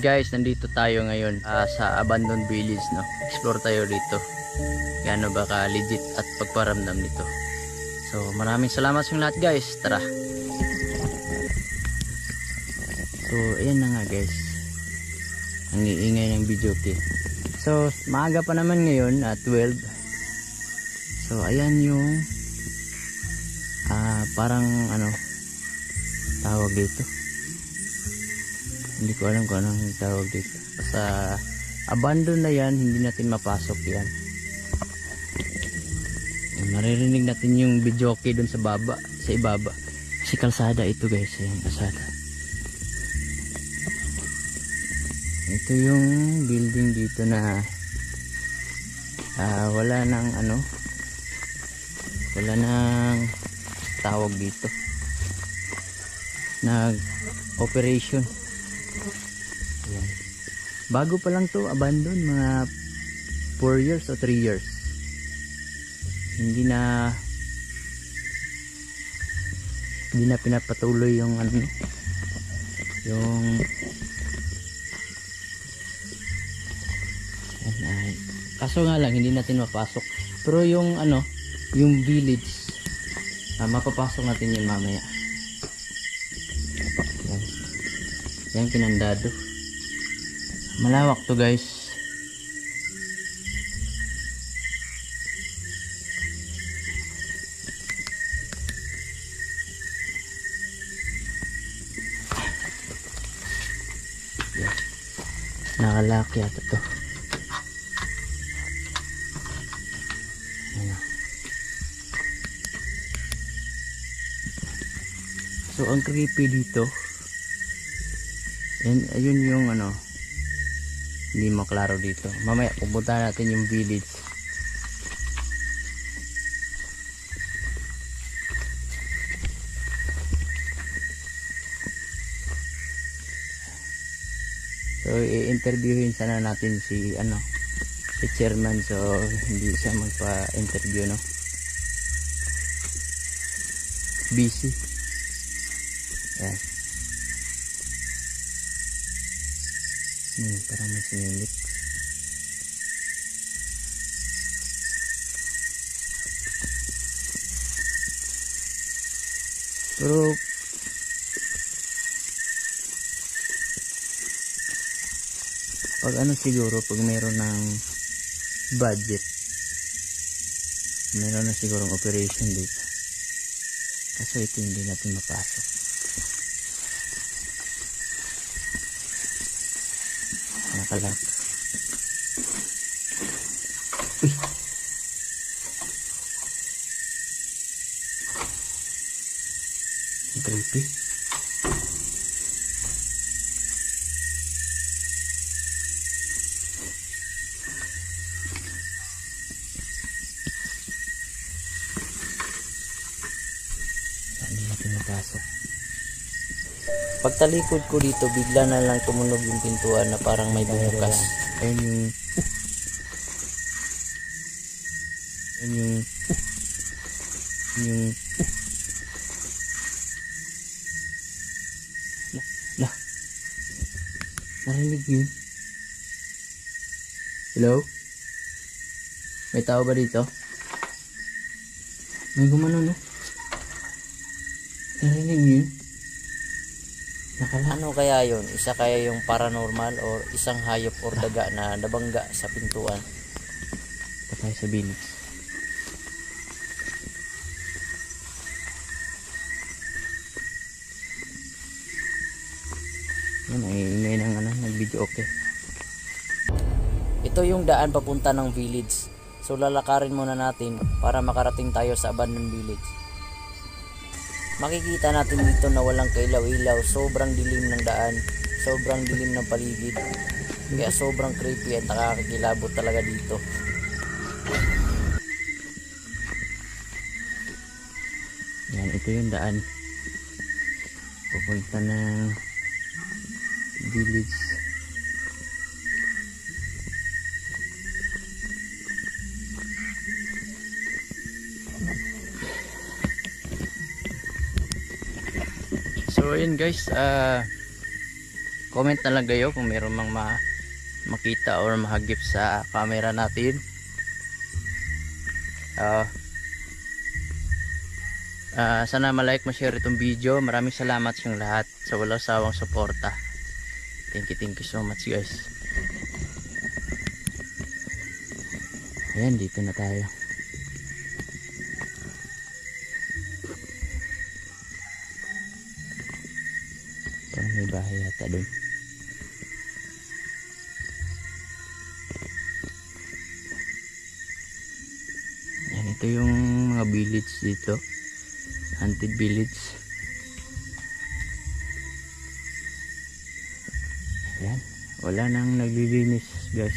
guys, nandito tayo ngayon ah, sa abandoned village no. Explore tayo dito. Gaano ba ka legit at pagparamdam nito. So maraming salamat sa lahat guys. Tara. So ayan na nga guys. Ang iingay ng video key. So maaga pa naman ngayon at 12. So ayan yung ah parang ano tawag dito. Hindi ko alam kung anong tawag dito. Basta abandon na yan, hindi natin mapasok yan. Maririnig natin yung okay dun sa baba, sa ibaba. Kasi kalsada ito guys, yung kalsada. Ito yung building dito na ah, wala nang ano, wala nang tawag dito. Nag operation. Bago pa lang to abandon mga 4 years o 3 years. Hindi na hindi na pinapatuloy yung ano yung ay. kaso nga lang hindi natin mapasok pero yung ano yung village ah, mapapasok natin yun mamaya yan yan kinandado malawak to guys nakalaki ata to Ayan. so ang creepy dito yan, ayun yung ano hindi maklaro dito. Mamaya pupunta natin yung village. So i-interviewin sana natin si ano si chairman. So hindi siya magpa-interview no? Busy parang may sinilip. Pero pag ano siguro pag meron ng budget meron na sigurong operation dito kaso ito hindi natin mapasok nakalak uy. Creepy. Hindi natin mapasok Pagtalikod ko dito, bigla na lang tumunog yung pintuan na parang may bumukas. Ayun yung... Ayun yung... Yung... La, la. Narinig yun. Hello? May tao ba dito? May gumano no? Narinig yun? Ano kaya yon? Isa kaya yung paranormal or isang hayop or daga na nabangga sa pintuan? pa tayo sa village. Yan, ang ingay ng ano, nag-video okay. Ito yung daan papunta ng village. So lalakarin muna natin para makarating tayo sa abandoned village. Makikita natin dito na walang kailaw-ilaw, sobrang dilim ng daan, sobrang dilim ng paligid. Kaya sobrang creepy at nakakakilabot talaga dito. Yan, ito yung daan. Pupunta ng village. Ayun guys, ah comment na lang kayo kung meron mang ma makita or mahagip sa camera natin. Ah, ah, sana malike ma-share itong video. Maraming salamat sa lahat sa walang sawang suporta. Thank you thank you so much guys. Ayan dito na tayo bahay yata dun Yan, ito yung mga village dito. Hunted village. Yan. Wala nang naglilinis guys.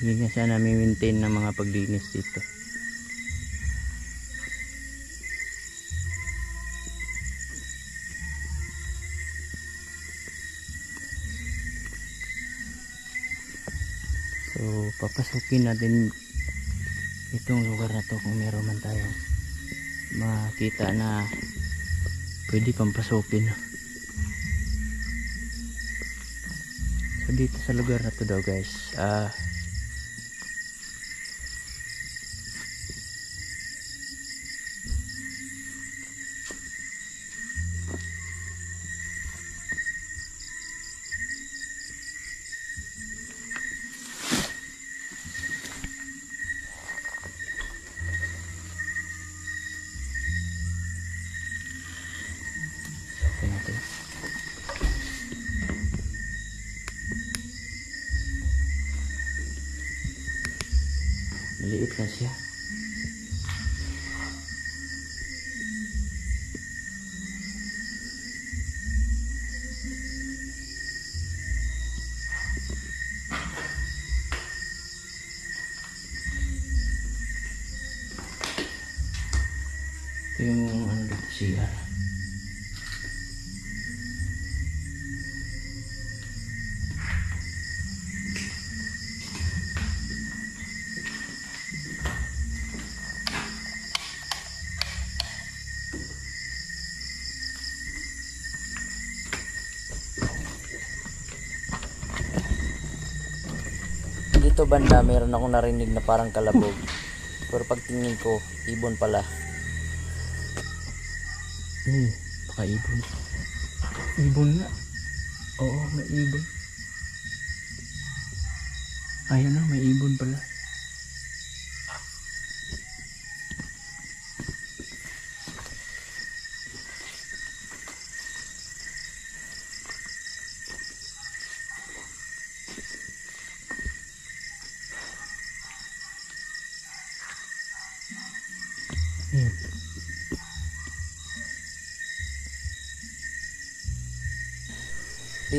Hindi na siya nami-maintain ng mga paglinis dito. Papasukin natin itong lugar na to kung meron man tayo makita na pwede pang pasukin. So dito sa lugar na to daw guys ah Ito Yung ano dito siya. Dito banda, meron akong narinig na parang kalabog. Pero pagtingin ko, ibon pala. Hmm, baka ibon. Ibon nga. Oo, may ibon. Ayun na, may ibon pala.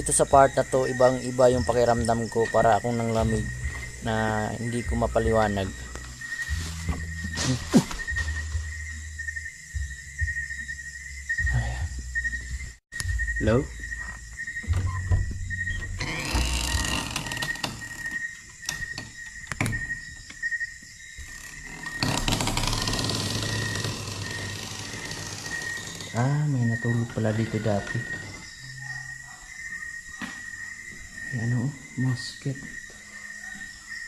Dito sa part na to, ibang iba yung pakiramdam ko para akong nang lamig na hindi ko mapaliwanag. Hello? Ah, may natulog pala dito dati. Ay, ano, oh, musket.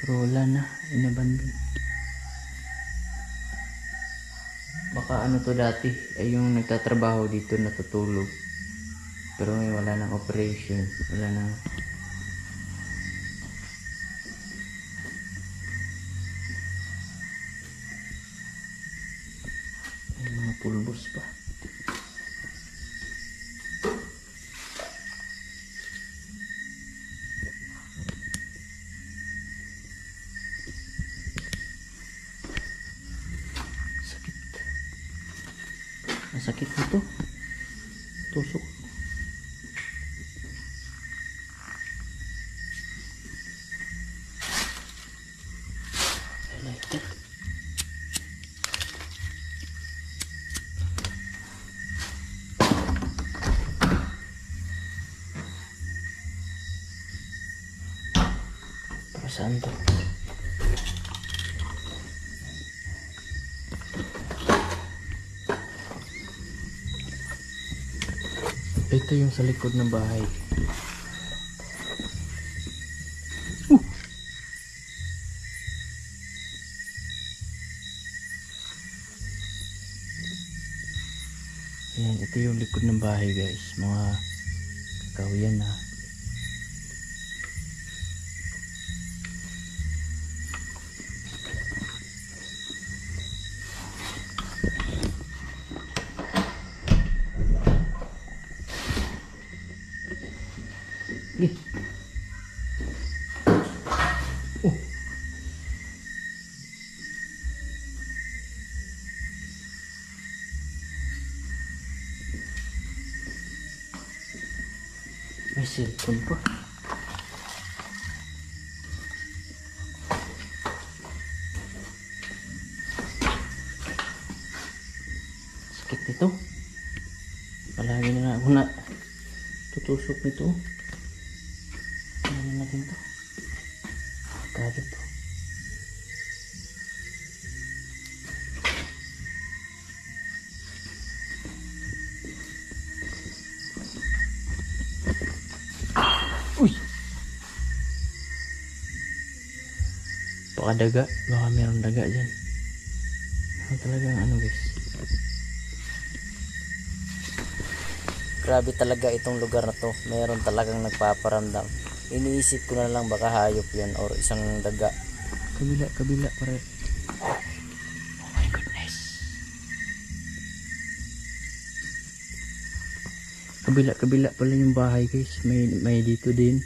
Pero wala na, inabandon. Baka ano to dati, ay yung nagtatrabaho dito natutulog. Pero may wala nang operation. Wala nang... May mga pulbos pa. Saan to? Ito yung sa likod ng bahay. Ayan, ito yung likod ng bahay guys. Mga kakawiyan na. Cellphone pa. Sakit. Palagi na ako na tutusok nito. Daga. Baka meron daga dyan. Ano talagang ano guys? Grabe talaga itong lugar na to. Meron talagang nagpaparamdam. Iniisip ko na lang baka hayop yun or isang daga. Kabila, kabila pare. Oh my goodness. Kabila, kabila pala yung bahay guys. May, may dito din.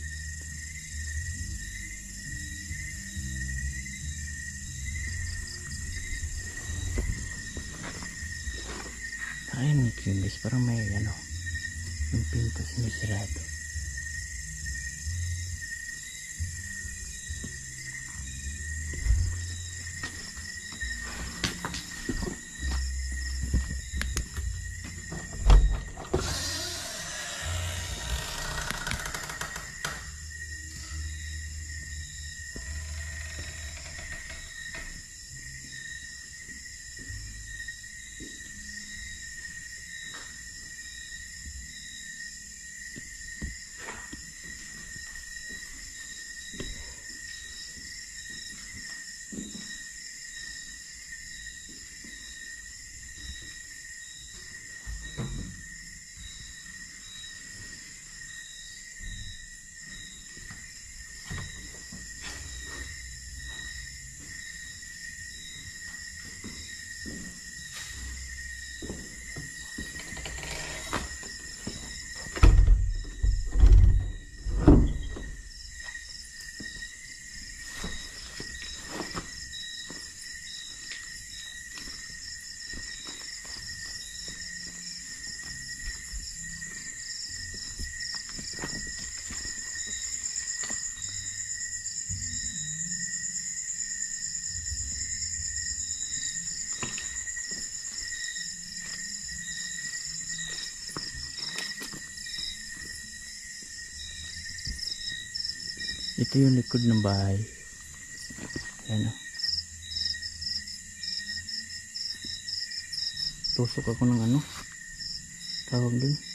Ito yung likod ng bahay. Ayan o. Tusok ako ng ano. Tawag dun.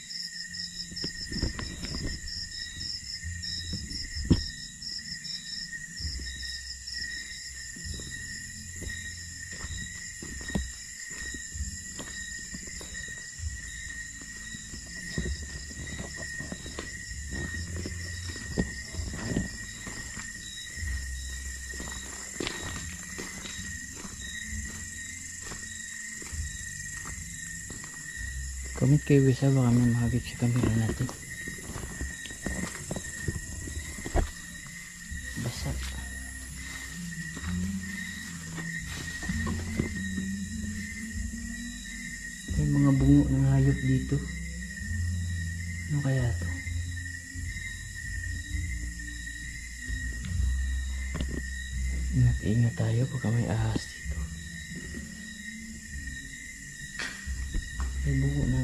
Comment kayo bisa baka may makagit sa camera natin. Basa. May mga bungo ng hayop dito. Ano kaya to? Ingat-ingat tayo pagka may ahas dito. May buko ng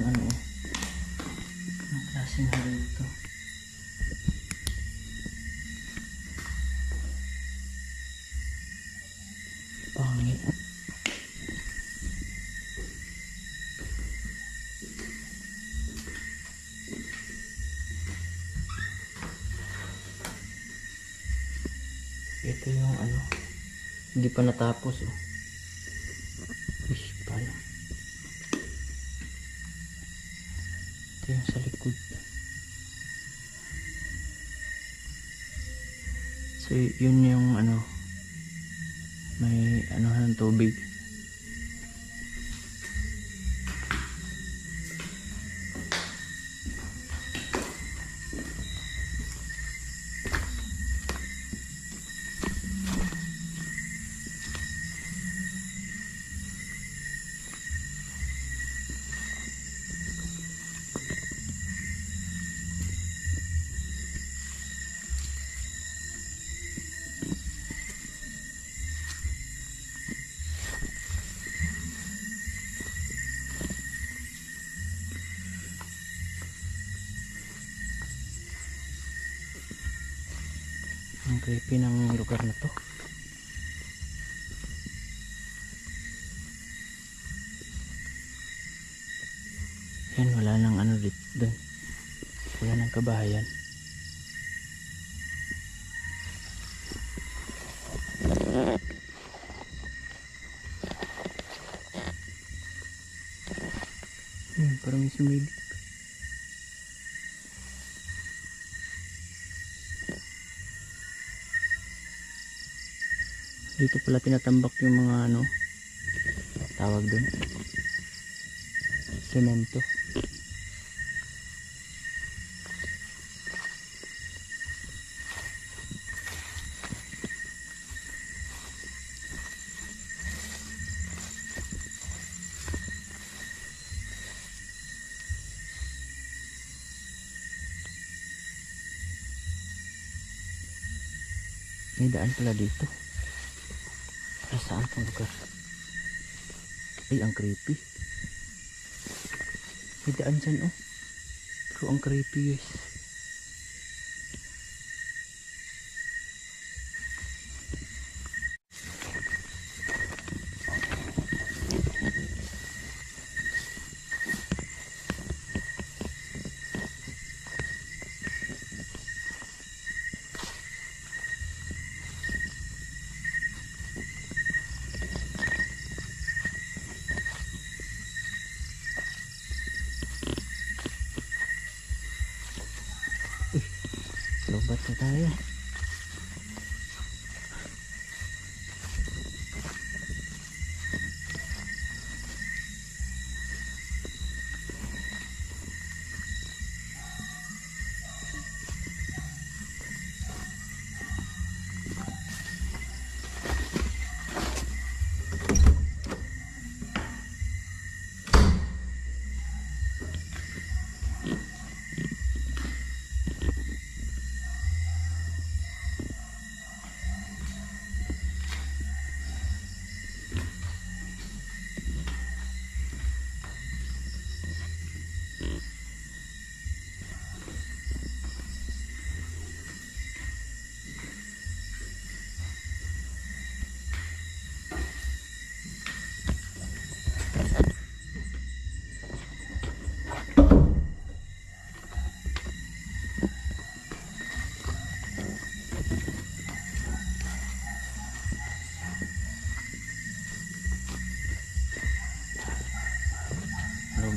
hindi pa natapos oh. Ish, pala. Ito yung sa likod. So, yun yung creepy ng lugar na to. Yan, wala nang ano dito dun. Wala nang kabahayan. Hmm, parang may sumilip. Dito pala tinatambak yung mga ano tawag dun. Semento. May daan pala dito. Saan pang lugar? Ay, ang creepy. May daan dyan, oh. Pero ang creepy, guys.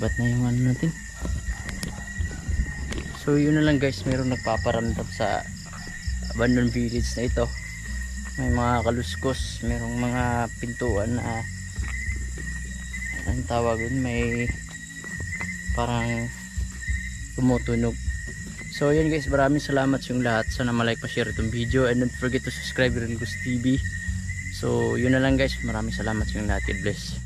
Lobat na yung ano natin. So yun na lang guys, mayroong nagpaparamdam sa abandoned village na ito. May mga kaluskos, mayroong mga pintuan na anong tawag yun, may parang tumutunog. So yun guys, maraming salamat sa yung lahat. Sana malike pa share itong video and don't forget to subscribe rin Gus TV. So yun na lang guys, maraming salamat sa yung lahat. God bless.